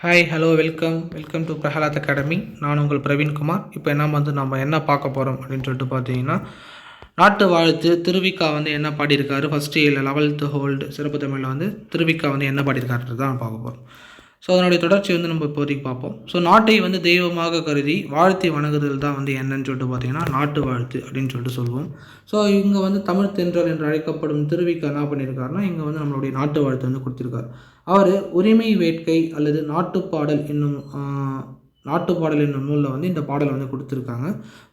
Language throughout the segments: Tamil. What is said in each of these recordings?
Hi hello welcome welcome to Prahlad academy நான் உங்கள் பிரவீன்குமார் இப்போ என்ன வந்து நம்ம என்ன பார்க்க போகிறோம் அப்படின்னு சொல்லிட்டு பார்த்தீங்கன்னா நாட்டு வாழ்த்து திருவிக்கா வந்து என்ன பாடியிருக்காரு? ஃபஸ்ட் இயரில் லெவல்த்து ஹோல்டு சிறப்பு தமிழில் வந்து திருவிக்கா வந்து என்ன பாடியிருக்காருன்றது தான் பார்க்க போகிறோம் ஸோ அதனுடைய தொடர்ச்சி வந்து நம்ம இப்போதைக்கு பார்ப்போம். ஸோ நாட்டை வந்து தெய்வமாக கருதி வாழ்த்தை வணங்குதல் தான் வந்து என்னன்னு சொல்லிட்டு பார்த்தீங்கன்னா நாட்டு வாழ்த்து அப்படின்னு சொல்லிட்டு சொல்லுவோம். ஸோ இங்கே வந்து தமிழ் தென்றல் என்று அழைக்கப்படும் திருவிக்கு என்ன பண்ணியிருக்காருன்னா இங்கே வந்து நம்மளுடைய நாட்டு வாழ்த்து வந்து கொடுத்துருக்காரு. அவர் உரிமை வேட்கை அல்லது நாட்டுப்பாடல் என்னும் நாட்டு பாடல் என்னும் நூலில் வந்து இந்த பாடலை வந்து கொடுத்துருக்காங்க.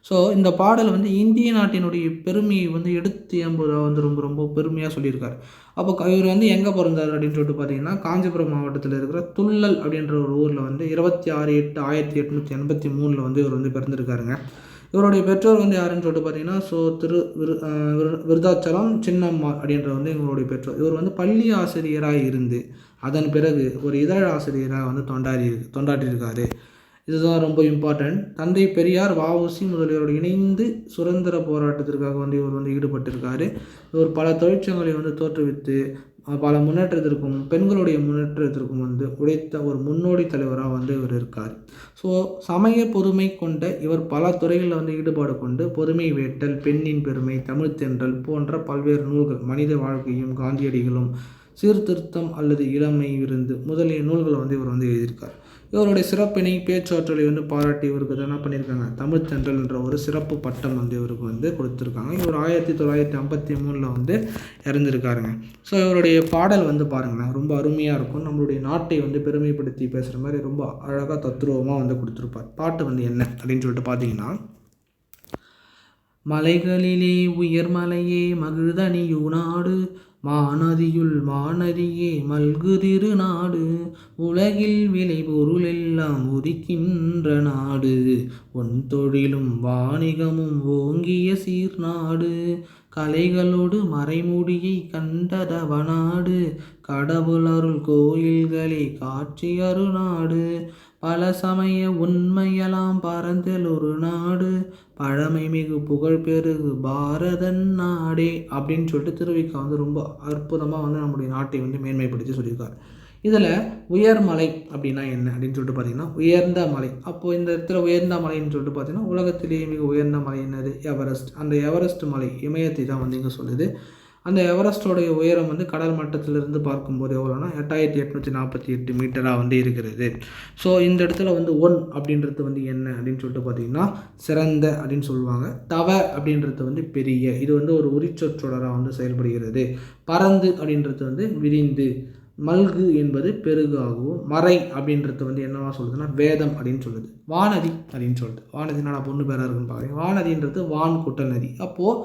ஸோ இந்த பாடல் வந்து இந்திய நாட்டினுடைய பெருமையை வந்து எடுத்து என்பதை வந்து ரொம்ப ரொம்ப பெருமையாக சொல்லியிருக்காரு. அப்போ இவர் வந்து எங்கே பிறந்தார் அப்படின்னு சொல்லிட்டு பார்த்தீங்கன்னா காஞ்சிபுரம் மாவட்டத்தில் இருக்கிற துள்ளல் அப்படின்ற ஒரு ஊரில் வந்து இருபத்தி ஆறு எட்டு ஆயிரத்தி எட்நூற்றி எண்பத்தி மூணில் வந்து இவர் வந்து பிறந்திருக்காருங்க. இவருடைய பெற்றோர் வந்து யாருன்னு சொல்லிட்டு பார்த்தீங்கன்னா ஸோ திரு விரு விரு- விருதாச்சலம் சின்னம்மா அப்படின்ற வந்து இவருடைய பெற்றோர். இவர் வந்து பள்ளி ஆசிரியராக இருந்து அதன் பிறகு ஒரு இதழ் ஆசிரியராக வந்து தொண்டாடி தொண்டாட்டியிருக்காரு இதுதான் ரொம்ப இம்பார்ட்டன்ட் தந்தை பெரியார் வஉசி முதலியோரோடு இணைந்து சுதந்திர போராட்டத்திற்காக வந்து இவர் வந்து ஈடுபட்டிருக்காரு. இவர் பல தொழிற்சங்களை வந்து தோற்றுவித்து பல முன்னேற்றத்திற்கும் பெண்களுடைய முன்னேற்றத்திற்கும் வந்து உழைத்த ஒரு முன்னோடி தலைவராக வந்து இவர் இருக்கார். ஸோ சமய பொதுமை கொண்ட இவர் பல துறைகளில் வந்து ஈடுபாடு கொண்டு பொதுமை வேட்டல் பெண்ணின் பெருமை தமிழ் தென்றல் போன்ற பல்வேறு நூல்கள் மனித வாழ்க்கையும் காந்தியடிகளும் சீர்திருத்தம் அல்லது இளமை விருந்து முதலிய நூல்களை வந்து இவர் வந்து எழுதியிருக்கார். இவருடைய சிறப்பினை பேச்சாற்றலை வந்து பாராட்டி இவருக்கு என்ன பண்ணியிருக்காங்க? தமிழ் தென்றல் என்ற ஒரு சிறப்பு பட்டம் வந்து இவருக்கு வந்து கொடுத்துருக்காங்க. இவர் ஆயிரத்தி தொள்ளாயிரத்தி ஐம்பத்தி மூணில் வந்து இறந்துருக்காருங்க. ஸோ இவருடைய பாடல் வந்து பாருங்களேன் ரொம்ப அருமையாக இருக்கும். நம்மளுடைய நாட்டை வந்து பெருமைப்படுத்தி பேசுகிற மாதிரி ரொம்ப அழகாக தத்ரூபமாக வந்து கொடுத்துருப்பார். பாட்டு வந்து என்ன அப்படின்னு சொல்லிட்டு பார்த்தீங்கன்னா மலைகளிலே உயர்மலையே மகிழ்தனியு நாடு மானதியுள் மானதியே மல்குதிரு நாடு. உலகில் விளை பொருள் எல்லாம் உதிக்கின்ற நாடு. ஒன் தொழிலும் வாணிகமும் ஓங்கிய சீர்நாடு. கலைகளோடு மறைமுடியை கண்டதவநாடு கடவுளருள் கோயில்களே காட்சி அருநாடு. பல சமய உண்மையெல்லாம் பறந்தல் ஒரு நாடு. பழமை மிகு புகழ் பெருகு பாரதன் நாடே அப்படின்னு சொல்லிட்டு திருவிக்கா வந்து ரொம்ப அற்புதமாக வந்து நம்முடைய நாட்டை வந்து மேன்மைப்படுத்தி சொல்லியிருக்காரு. இதில் உயர்மலை அப்படின்னா என்ன அப்படின்னு சொல்லிட்டு பார்த்தீங்கன்னா உயர்ந்த மலை. அப்போது இந்த இடத்துல உயர்ந்த மலைன்னு சொல்லிட்டு பார்த்தீங்கன்னா உலகத்திலேயே மிக உயர்ந்த மலை என்னது? எவரெஸ்ட். அந்த எவரெஸ்ட் மலை இமயத்தை தான் வந்து இங்கே சொல்லுது. அந்த எவரெஸ்டோடைய உயரம் வந்து கடல் மட்டத்திலிருந்து பார்க்கும்போது எவ்வளோனா எட்டாயிரத்தி எட்நூற்றி நாற்பத்தி எட்டு மீட்டராக வந்து இருக்கிறது. ஸோ இந்த இடத்துல வந்து ஒன் அப்படின்றது வந்து என்ன அப்படின்னு சொல்லிட்டு பார்த்தீங்கன்னா சிறந்த அப்படின்னு சொல்லுவாங்க. தவ அப்படின்றது வந்து பெரிய. இது வந்து ஒரு உரிச்சொற்றொடராக வந்து செயல்படுகிறது. பறந்து அப்படின்றது வந்து விரிந்து. மல்கு என்பது பெருகாகவும் மறை அப்படின்றது வந்து என்னவா சொல்லுதுன்னா வேதம் அப்படின்னு சொல்லுது. வானதி அப்படின்னு சொல்லுது. வானதி நான் பொண்ணு பேராக இருக்குன்னு பார்க்குறேன். வானதின்றது வான் குட்ட நதி. அப்போது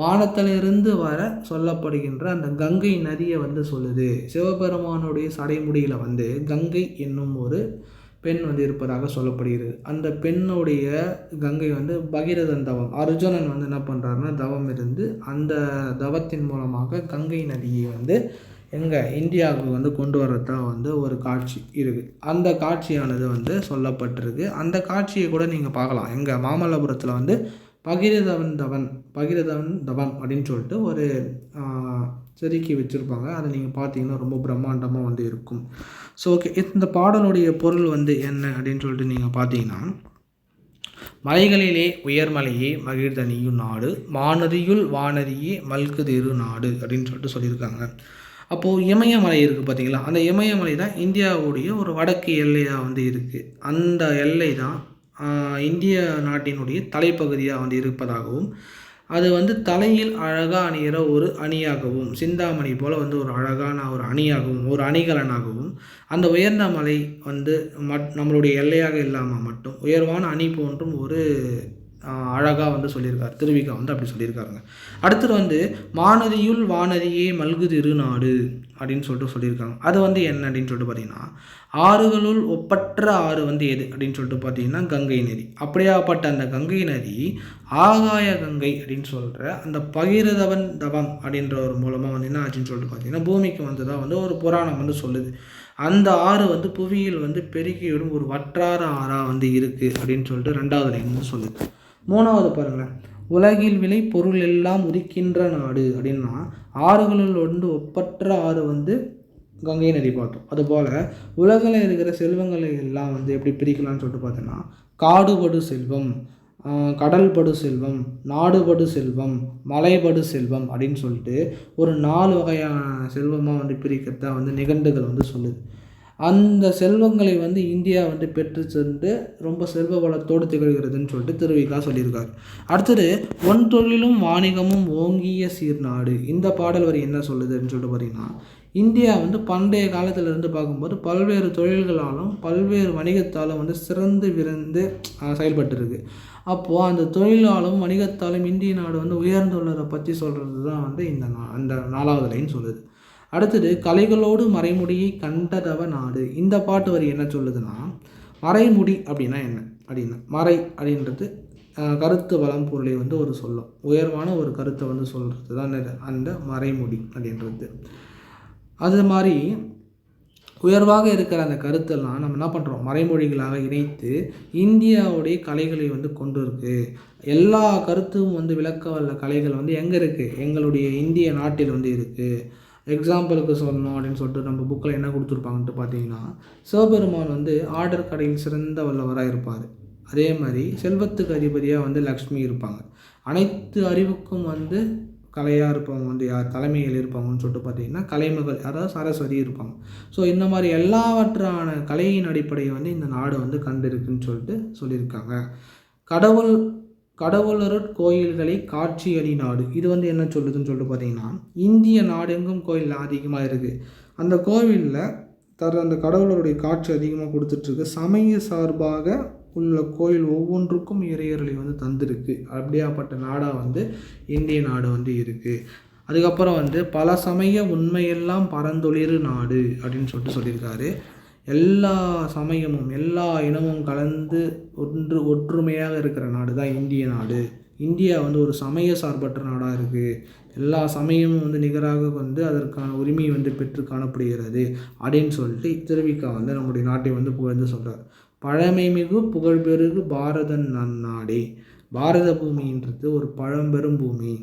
வானத்திலிருந்து வர சொல்லப்படுகின்ற அந்த கங்கை நதியை வந்து சொல்லுது. சிவபெருமானுடைய சடைமுடியில் வந்து கங்கை என்னும் ஒரு பெண் வந்து இருப்பதாக சொல்லப்படுகிறது. அந்த பெண்ணுடைய கங்கை வந்து பகீரதன் தவம். அர்ஜுனன் வந்து என்ன பண்ணுறாருன்னா தவம் இருந்து அந்த தவத்தின் மூலமாக கங்கை நதியை வந்து எங்கே இந்தியாவுக்கு வந்து கொண்டு வரதா வந்து ஒரு காட்சி இருக்குது அந்த காட்சியானது வந்து சொல்லப்பட்டிருக்கு. அந்த காட்சியை கூட நீங்கள் பார்க்கலாம். எங்கள் மாமல்லபுரத்தில் வந்து பகிரதவன் தவன் பகிரதவன் தவன் அப்படின்னு சொல்லிட்டு ஒரு செதுக்கி வச்சுருப்பாங்க. அதை நீங்கள் பார்த்தீங்கன்னா ரொம்ப பிரம்மாண்டமாக வந்து இருக்கும். ஸோ ஓகே இந்த பாடலுடைய பொருள் வந்து என்ன அப்படின்னு சொல்லிட்டு நீங்கள் பார்த்தீங்கன்னா மலைகளிலே உயர்மலையே மகிழ்தனியும் நாடு வானதியுள் வானதியே மல்குதிரு நாடு அப்படின்னு சொல்லிட்டு சொல்லியிருக்காங்க. அப்போது இமயமலை இருக்குது பார்த்தீங்களா? அந்த இமயமலை தான் இந்தியாவுடைய ஒரு வடக்கு எல்லையாக வந்து இருக்குது அந்த எல்லை தான் இந்திய நாட்டினுடைய தலைப்பகுதியாக வந்து இருப்பதாகவும் அது வந்து தலையில் அழகாக அணிகிற ஒரு அணியாகவும் சிந்தாமணி போல் வந்து ஒரு அழகான ஒரு அணியாகவும் ஒரு அணிகலனாகவும் அந்த உயர்ந்த மலை வந்து மட் நம்மளுடைய எல்லையாக இல்லாமல் மட்டும் உயர்வான அணி போன்றும் ஒரு அழகாக வந்து சொல்லியிருக்காரு. திருவிக்கா வந்து அப்படி சொல்லியிருக்காருங்க. அடுத்தது வந்து மாநதியுள் வானதியே மல்கு திருநாடு அப்படின்னு சொல்லிட்டு சொல்லியிருக்காங்க. அது வந்து என்ன அப்படின்னு சொல்லிட்டு பார்த்தீங்கன்னா ஆறுகளுள் ஒப்பற்ற ஆறு வந்து எது அப்படின்னு சொல்லிட்டு பார்த்தீங்கன்னா கங்கை நதி. அப்படியாப்பட்ட அந்த கங்கை நதி ஆகாய கங்கை அப்படின்னு சொல்கிற அந்த பகிரதவன் தவம் அப்படின்ற ஒரு மூலமாக வந்து என்ன ஆச்சுன்னு சொல்லிட்டு பார்த்தீங்கன்னா பூமிக்கு வந்ததாக வந்து ஒரு புராணம் வந்து சொல்லுது. அந்த ஆறு வந்து புவியில் வந்து பெருகிவிடும் ஒரு வற்றார ஆறாக வந்து இருக்குது அப்படின்னு சொல்லிட்டு ரெண்டாவது லைன் வந்து சொல்லுது. மூணாவது பாருங்களேன் உலகில் விளை பொருள் எல்லாம் உரிக்கின்ற நாடு அப்படின்னா ஆறுகளில் வந்து ஒப்பற்ற ஆறு வந்து கங்கை நதி பார்த்தோம். அதுபோல் உலகில் இருக்கிற செல்வங்களை எல்லாம் வந்து எப்படி பிரிக்கலாம்னு சொல்லிட்டு பார்த்தோன்னா காடுபடு செல்வம் கடல்படு செல்வம் நாடுபடு செல்வம் மலைபடு செல்வம் அப்படின்னு சொல்லிட்டு ஒரு நாலு வகையான செல்வமாக வந்து பிரிக்கிறதா வந்து நிகண்டுகள் வந்து சொல்லுது. அந்த செல்வங்களை வந்து இந்தியா வந்து பெற்று சென்று ரொம்ப செல்வ வளத்தோடு திகழ்கிறதுன்னு சொல்லிட்டு திருவிகா சொல்லியிருக்கார். அடுத்தது ஒன் தொழிலும் வாணிகமும் ஓங்கிய சீர்நாடு. இந்த பாடல் வரி என்ன சொல்லுதுன்னு சொல்லிட்டு பார்த்தீங்கன்னா இந்தியா வந்து பண்டைய காலத்திலிருந்து பார்க்கும்போது பல்வேறு தொழில்களாலும் பல்வேறு வணிகத்தாலும் வந்து சிறந்து விரைந்து செயல்பட்டுருக்கு. அப்போது அந்த தொழிலாலும் வணிகத்தாலும் இந்திய நாடு வந்து உயர்ந்துள்ளதை பற்றி சொல்கிறது தான் வந்து இந்த அந்த நாலாவது லைன் சொல்லுது. அடுத்தது கலைகளோடு மறைமுடியை கண்டதவ நாடு. இந்த பாட்டு வரி என்ன சொல்லுதுன்னா மறைமுடி அப்படின்னா என்ன? அப்படின்னா. மறை அப்படின்றது கருத்து வளம் பொருளை வந்து ஒரு சொல்லும். உயர்வான ஒரு கருத்தை வந்து சொல்கிறது தான் அந்த மறைமுடி அப்படின்றது. அது மாதிரி உயர்வாக இருக்கிற அந்த கருத்தெல்லாம் நம்ம என்ன பண்ணுறோம் மறைமொழிகளாக இணைத்து இந்தியாவுடைய கலைகளை வந்து கொண்டு இருக்குது எல்லா கருத்தும் வந்து விளக்க வல்ல கலைகள் வந்து எங்கே இருக்குது எங்களுடைய இந்திய நாட்டில் வந்து இருக்குது எக்ஸாம்பிளுக்கு சொல்லணும் அப்படின்னு சொல்லிட்டு நம்ம புக்கில் என்ன கொடுத்துருப்பாங்கன்ட்டு பார்த்தீங்கன்னா சிவபெருமான் வந்து ஆர்டர் கடையில் சிறந்த வல்லவராக இருப்பார். அதே மாதிரி செல்வத்துக்கு அதிபதியாக வந்து லக்ஷ்மி இருப்பாங்க. அனைத்து அறிவுக்கும் வந்து கலையாக இருப்பவங்க வந்து யார்? தலைமையில் இருப்பாங்கன்னு சொல்லிட்டு பார்த்தீங்கன்னா கலைமகள் அதாவது சரஸ்வதி இருப்பாங்க. ஸோ இந்த மாதிரி எல்லாவற்றான கலையின் அடிப்படையை வந்து இந்த நாடு வந்து கண்டிருக்குன்னு சொல்லிட்டு சொல்லியிருக்காங்க. கடவுள் கடவுளருட் கோயில்களை காட்சியடி நாடு. இது வந்து என்ன சொல்லுதுன்னு சொல்லிட்டு பார்த்தீங்கன்னா இந்திய நாடெங்கும் கோயில் அதிகமாக இருக்குது அந்த கோவிலில் தர அந்த கடவுளருடைய காட்சி அதிகமாக கொடுத்துட்ருக்கு. சமய சார்பாக உள்ள கோயில் ஒவ்வொன்றுக்கும் இறையர்களை வந்து தந்திருக்கு. அப்படியாப்பட்ட நாடாக வந்து இந்திய நாடு வந்து இருக்குது அதுக்கப்புறம் வந்து பல சமய உண்மையெல்லாம் பரந்தொழிறு நாடு அப்படின்னு சொல்லிட்டு சொல்லியிருக்காரு. எல்லா சமயமும் எல்லா இனமும் கலந்து ஒன்று ஒற்றுமையாக இருக்கிற நாடு தான் இந்திய நாடு. இந்தியா வந்து ஒரு சமய சார்பற்ற நாடாக இருக்குது எல்லா சமயமும் வந்து நிகராக வந்து அதற்கான உரிமையை வந்து பெற்று காணப்படுகிறது அப்படின்னு சொல்லிட்டு திருவிக்கா வந்து நம்முடைய நாட்டை வந்து புகழ்ந்து சொல்கிறார் பழமை மிகு புகழ்பெருகு பாரதன் நன்னாடே. பாரத பூமின்றது ஒரு பழம்பெரும் பூமி.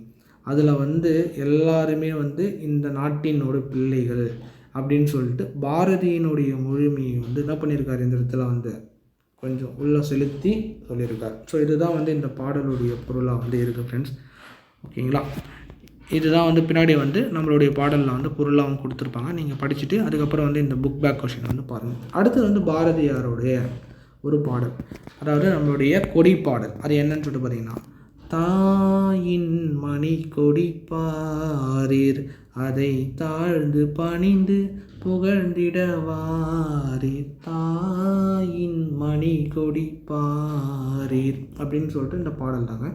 அதில் வந்து எல்லாருமே வந்து இந்த நாட்டினோட பிள்ளைகள். அப்படின்னு சொல்லிட்டு பாரதியினுடைய முழுமையை வந்து என்ன பண்ணியிருக்காரு இந்த இடத்துல வந்து கொஞ்சம் உள்ளே செலுத்தி சொல்லியிருக்கார் ஸோ இதுதான் வந்து இந்த பாடலுடைய பொருளாக வந்து இருக்குது ஃப்ரெண்ட்ஸ் ஓகேங்களா? இதுதான் வந்து பின்னாடி வந்து நம்மளுடைய பாடலில் வந்து பொருளாகவும் கொடுத்துருப்பாங்க. நீங்கள் படிச்சுட்டு அதுக்கப்புறம் வந்து இந்த புக் பேக் கொஷின் வந்து பாருங்கள் அடுத்தது வந்து பாரதியாருடைய ஒரு பாடல். அதாவது நம்மளுடைய கொடி பாடல். அது என்னன்னு சொல்லிட்டு பார்த்தீங்கன்னா தாயின் மணி கொடி பாரீர் அதை தாழ்ந்து பணிந்து புகழ்ந்திடவாரி. தாயின் மணி கொடி பாரீர் அப்படின்னு சொல்லிட்டு இந்த பாடல் தாங்க.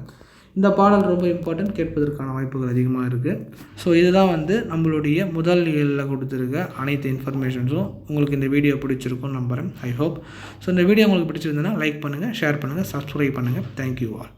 இந்த பாடல் ரொம்ப இம்பார்ட்டன்ட் கேட்பதற்கான வாய்ப்புகள் அதிகமாக இருக்குது ஸோ இதுதான் வந்து நம்மளுடைய முதல் இயலில் கொடுத்துருக்க அனைத்து இன்ஃபர்மேஷன்ஸும் உங்களுக்கு இந்த வீடியோ பிடிச்சிருக்கும் நம்புகிறேன் ஐ ஹோப் ஸோ இந்த வீடியோ உங்களுக்கு பிடிச்சிருந்ததுன்னா லைக் பண்ணுங்கள் ஷேர் பண்ணுங்கள் சப்ஸ்கிரைப் பண்ணுங்கள் தேங்க்யூ ஆல்